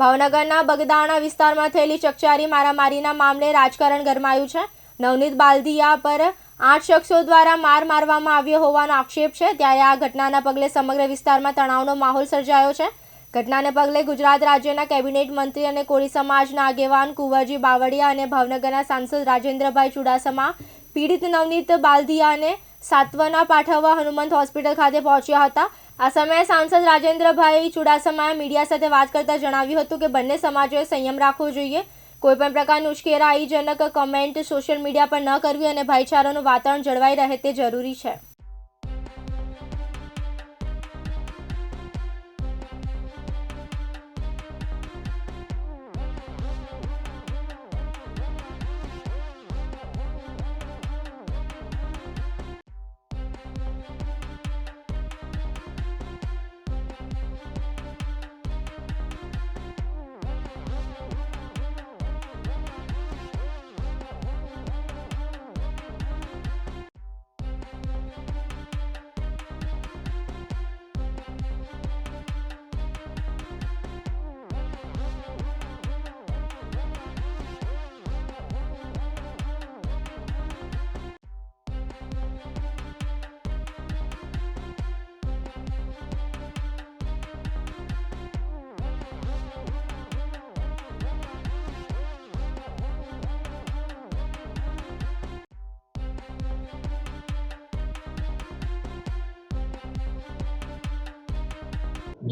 ભાવનગરના બગદાણા વિસ્તારમાં થયેલી ચકચારી મારામારીના મામલે રાજકારણ ગરમાયું છે. નવનીત બાલદિયા પર આઠ શખ્સો દ્વારા માર મારવામાં આવ્યો હોવાનો આક્ષેપ છે. ત્યારે આ ઘટનાના પગલે સમગ્ર વિસ્તારમાં તણાવનો માહોલ સર્જાયો છે. ઘટનાને પગલે ગુજરાત રાજ્યના કેબિનેટ મંત્રી અને કોળી સમાજના આગેવાન કુંવરજી બાવળિયા અને ભાવનગરના સાંસદ રાજેન્દ્રભાઈ ચુડાસમા, પીડિત નવનીત બાલદિયાને સાત્વના પાઠવવા હનુમંત હોસ્પિટલ ખાતે પહોંચ્યા હતા. આ સમયે સાંસદ રાજેન્દ્રભાઈ ચુડાસમાએ મીડિયા સાથે વાત કરતા જણાવ્યું હતું કે બંને સમાજોએ સંયમ રાખવો જોઈએ. કોઈપણ પ્રકારની ઉશ્કેરાઈજનક કમેન્ટ સોશિયલ મીડિયા પર ન કરવી અને ભાઈચારાનું વાતાવરણ જળવાઈ રહે તે જરૂરી છે.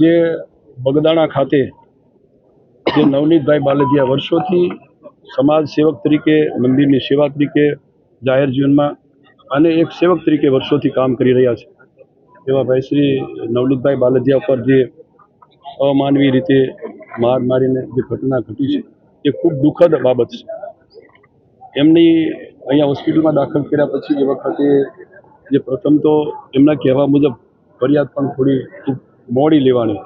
જે બગદાણા ખાતે જે નવનીતભાઈ બાલદિયા વર્ષોથી સમાજ સેવક તરીકે, મંદિરની સેવા તરીકે જાહેર જીવનમાં અને એક સેવક તરીકે વર્ષોથી કામ કરી રહ્યા છે. એવા ભાઈ શ્રી નવનીતભાઈ બાલદિયા પર જે અમાનવી રીતે માર મારીને જે ઘટના ઘટી છે, એ ખૂબ દુઃખદ બાબત છે. એમની અહીંયા હોસ્પિટલમાં દાખલ કર્યા પછી એ વખતે જે પ્રથમ તો એમના કહેવા મુજબ ફરિયાદ પણ થોડી ખૂબ મોડી લેવાની.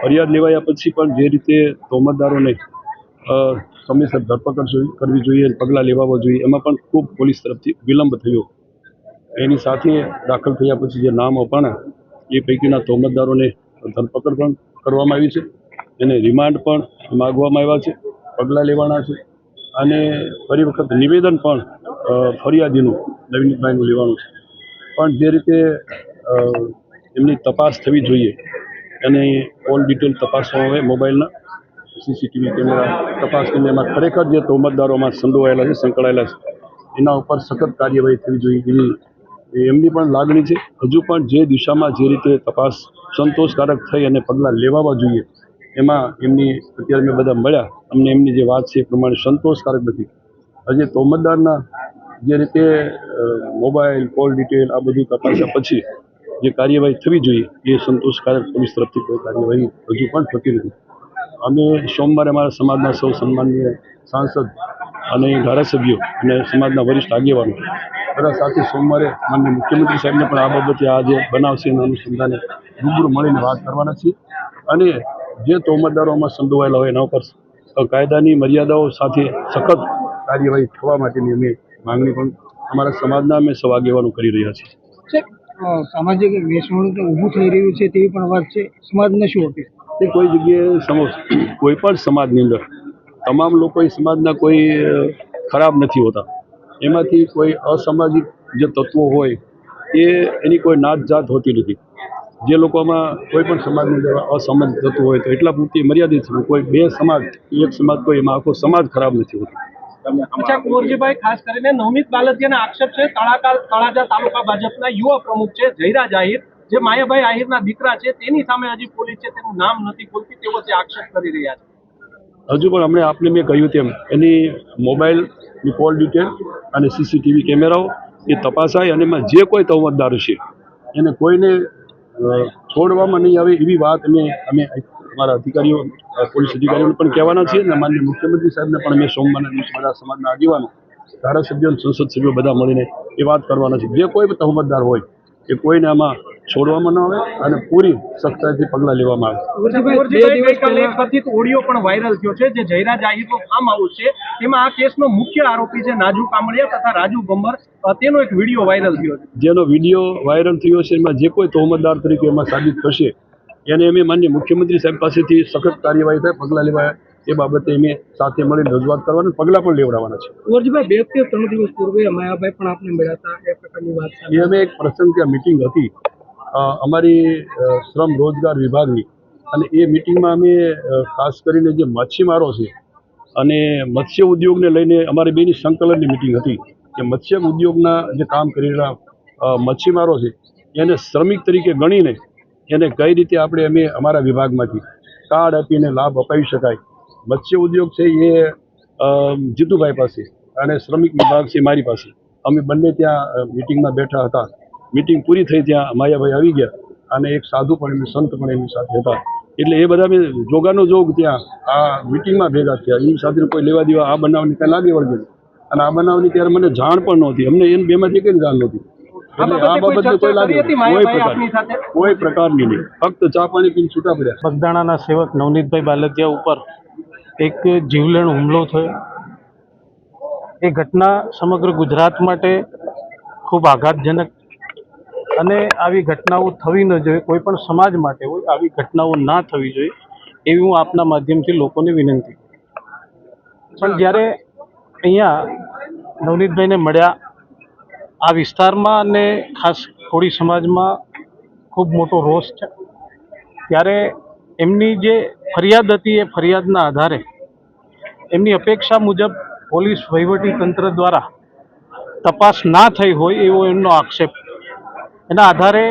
ફરિયાદ લેવાયા પછી પણ જે રીતે તોમતદારોને સમયસર ધરપકડ કરવી જોઈએ પગલાં લેવાવા જોઈએ, એમાં પણ ખૂબ પોલીસ તરફથી વિલંબ થયો. એની સાથે દાખલ થયા પછી જે નામ અપાણા, એ પૈકીના તોમતદારોને ધરપકડ પણ કરવામાં આવી છે. એને રિમાન્ડ પણ માગવામાં આવ્યા છે, પગલાં લેવાના છે અને ફરી વખત નિવેદન પણ ફરિયાદીનું, નવીનભાઈનું લેવાનું છે. પણ જે રીતે એમની તપાસ થવી જોઈએ. અને ઓલ ડિટેલ તપાસવામાં આવે મોબાઈલના. સીસીટીવી કેમેરા તપાસ કરીને એમાં ખરેખર જે તોમતદારોમાં સંડોવાયેલા છે, સંકળાયેલા છે, એના ઉપર સખત કાર્યવાહી થવી જોઈએ એવી એમની પણ લાગણી છે. હજુ પણ જે દિશામાં જે રીતે તપાસ સંતોષકારક થઈ અને પગલાં લેવાવા જોઈએ, એમાં એમની અત્યારે મેં બધા મળ્યા. અમને એમની જે વાત છે એ પ્રમાણે સંતોષકારક નથી. હજી તોમતદારના જે રીતે મોબાઈલ, કોલ ડિટેલ આ બધું તપાસ્યા પછી જે કાર્યવાહી થવી જોઈએ એ સંતોષકારક પોલીસ તરફથી કોઈ કાર્યવાહી હજુ પણ થતી નથી. અમે સોમવારે અમારા સમાજના સૌ સન્માનીય સાંસદ અને ધારાસભ્યો અને સમાજના વરિષ્ઠ આગેવાનો બધા સાથે સોમવારે માન્ય મુખ્યમંત્રી સાહેબને પણ આ બાબતે આ જે બનાવશે એના અનુસંધાને રૂબરૂ મળીને વાત કરવાના છીએ. અને જે તોમતદારોમાં સંડોવાયેલા હોય એના ઉપર કાયદાની મર્યાદાઓ સાથે સખત કાર્યવાહી થવા માટેની અમે માંગણી પણ અમારા સમાજના અમે સૌ આગેવાનો કરી રહ્યા છીએ. સામાજિક વેસવણું ઊભું થઈ રહ્યું છે તેવી પણ વાત છે. સમાજને શું અપીલ? કોઈ જગ્યાએ કોઈ પણ સમાજની અંદર. તમામ લોકો સમાજના કોઈ ખરાબ નથી હોતા. એમાંથી કોઈ અસામાજિક જે તત્વો હોય, એ એની કોઈ નાત જાત હોતી નથી. જે લોકોમાં કોઈ પણ સમાજની અંદર અસામાજિક તત્વો હોય તો એટલા પૂરતી મર્યાદિત છે કોઈ બે સમાજ, એક સમાજ કોઈ એમાં આખો સમાજ ખરાબ નથી હોતો. અચ્છા કુંવરજીભાઈ ખાસ કરીને નવનીત બાલદિયાના આક્ષેપ છે તળાકા તળાજા તાલુકા ભાજપના યુવા પ્રમુખ છે જયરાજ આહિર જે માયાભાઈ આહિરના દીકરા છે તેની સામે હજી પોલીસ છે તેનું નામ નથી ખોલતી તેવો તે આક્ષેપ કરી રહ્યા છે. હજુ પણ હમણાં આપને મેં કહ્યું તેમ એની મોબાઈલની કોલ ડિટેલ અને સીસીટીવી કેમેરાઓ એ તપાસાય અને એમાં જે કોઈ તવમતદાર છે એને કોઈને છોડવામાં નહીં આવે એવી વાત અમે અમે અમારા અધિકારીઓ પોલીસ અધિકારીઓને પણ કહેવાના છીએ અને માન્ય મુખ્યમંત્રી સાહેબને પણ અમે સોમવારના દિવસે બધા સમાજના આગેવાનો ધારાસભ્યો અને સંસદ સભ્યો બધા મળીને એ વાત કરવાના છે જે કોઈ તહમતદાર હોય એ કોઈને આમાં છોડવામાં ન આવે અને પૂરી સખ્તાઈથી પગલાં લેવામાં આવે. બે દિવસ ગઈકાલે એક કથિત ઓડિયો પણ વાયરલ થયો છે જે જયરાજ આહિરનો ફાર્મ હાઉસ છે. તેમાં આ કેસનો મુખ્ય આરોપી છે નાજુ કામડિયા તથા રાજુ ગમ્બર તેનો એક વીડિયો વાયરલ થયો છે. જેનો વીડિયો વાયરલ થયો છે એમાં જે કોઈ તહોમતદાર તરીકે એમાં સાબિત થશે એને અમે માન્ય મુખ્યમંત્રી સાહેબ પાસેથી સખત કાર્યવાહી થાય પગલાં લેવાય એ બાબતે અમે સાથે મળીને રજૂઆત કરવાની પગલાં પણ લેવડાવવાના છે. કુંવરજીભાઈ બે કે ત્રણ દિવસ પૂર્વે માયાભાઈ પણ આપને મળ્યા હતા એ પ્રકારની વાત એ અમે એક પ્રસંગ ત્યાં મિટિંગ હતી. અમારી શ્રમ રોજગાર વિભાગની અને એ મિટિંગમાં અમે ખાસ કરીને જે મચ્છીમારો છે અને મત્સ્ય ઉદ્યોગને લઈને અમારી બેની સંકલનની મિટિંગ હતી. કે મત્સ્ય ઉદ્યોગના જે કામ કરી રહેલા મચ્છીમારો છે એને શ્રમિક તરીકે ગણીને એને કઈ રીતે આપણે અમે અમારા વિભાગમાંથી કાર્ડ આપીને લાભ અપાવી શકાય? મત્સ્ય ઉદ્યોગ છે એ જીતુભાઈ પાસે અને શ્રમિક વિભાગ છે મારી પાસે. અમે બંને ત્યાં મિટિંગમાં બેઠા હતા. મિટિંગ પૂરી થઈ ત્યાં માયાભાઈ આવી ગયા અને એક સાધુ પણ એમની સંત પણ એમની સાથે હતા. એટલે એ બધા અમે જોગાનો જોગ ત્યાં આ મિટિંગમાં ભેગા થયા. એની સાથે કોઈ લેવા દેવા આ બનાવની ત્યાં લાગે વળગેલી અને આ બનાવની ત્યારે મને જાણ પણ નહોતી. અમને એમ બેમાંથી કઈ જાણ નહોતી. કોઈ પ્રકારની? નહીં. ફક્ત ચા પાણી પીને છૂટા પડ્યા. બગદાણાના સેવક નવનીતભાઈ બાલદિયા ઉપર એક જીવલેણ હુમલો થયો. એ ઘટના સમગ્ર ગુજરાત માટે ખૂબ આઘાતજનક અને આવી ઘટનાઓ થવી ન જોઈએ કોઈ પણ સમાજ માટે હોય આવી ઘટનાઓ ના થવી જોઈએ એવી હું આપના માધ્યમથી લોકોને વિનંતી પણ જ્યારે અહીંયા નવનીતભાઈને મળ્યા આ વિસ્તારમાં અને ખાસ કોળી સમાજમાં ખૂબ મોટો રોષ છે. ત્યારે એમની જે ફરિયાદ હતી એ ફરિયાદના આધારે એમની અપેક્ષા મુજબ પોલીસ તંત્ર દ્વારા તપાસ ના થઈ હોય એવો એમનો આક્ષેપ. એના આધારે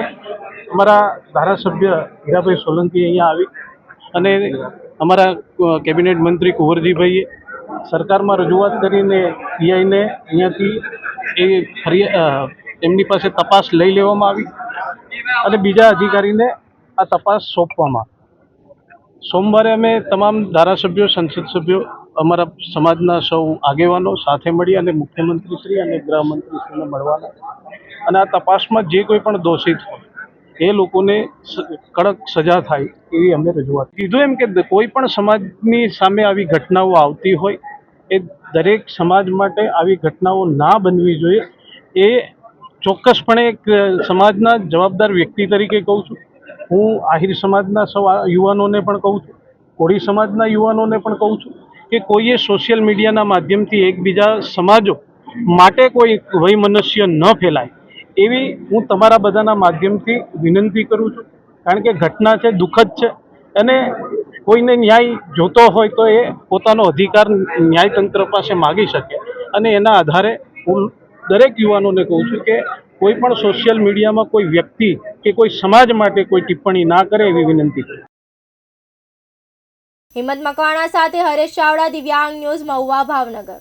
અમારા ધારાસભ્ય હીરાભાઈ સોલંકી અહીંયા આવી અને અમારા કેબિનેટ મંત્રી કુંવરજીભાઈએ સરકારમાં રજૂઆત કરીને પીઆઈને અહીંયાથી એ ફરી એમની પાસે તપાસ લઈ લેવામાં આવી અને બીજા અધિકારીને આ તપાસ સોંપવામાં સોમવારે અમે તમામ ધારાસભ્યો, સંસદ સભ્યો, અમારા સમાજના સૌ આગેવાનો સાથે મળી અને મુખ્યમંત્રીશ્રી અને ગૃહમંત્રીશ્રીને મળવાના અને આ તપાસમાં જે કોઈ પણ દોષિત હોય, એ લોકોને કડક સજા થાય એવી અમે રજૂઆત કીધું. એમ કે કોઈ પણ સમાજની સામે આવી ઘટનાઓ આવતી હોય, એ દરેક સમાજ માટે આવી ઘટનાઓ ના બનવી જોઈએ, એ ચોક્કસપણે એક સમાજના જવાબદાર વ્યક્તિ તરીકે કહું છું. હું આહિર સમાજના સૌ યુવાનોને પણ કહું છું, કોળી સમાજના યુવાનોને પણ કહું છું કે કોઈએ સોશિયલ મીડિયાના માધ્યમથી એકબીજા સમાજો માટે કોઈ વૈમનસ્ય ન ફેલાય. એવી હું તમારા બધાના માધ્યમથી વિનંતી કરું છું. કારણ કે ઘટના છે, દુઃખદ છે અને કોઈને ન્યાય જોતો હોય તો એ પોતાનો અધિકાર ન્યાયતંત્ર પાસે માગી શકે. અને એના આધારે હું દરેક યુવાનોને કહું છું કે કોઈ પણ સોશિયલ મીડિયામાં કોઈ વ્યક્તિ કે કોઈ સમાજ માટે કોઈ ટિપ્પણી ના કરે એવી વિનંતી કરું. હિંમત મકવાણા સાથે હરેશ ચાવડા, દિવ્યાંગ ન્યૂઝ મહુવા ભાવનગર.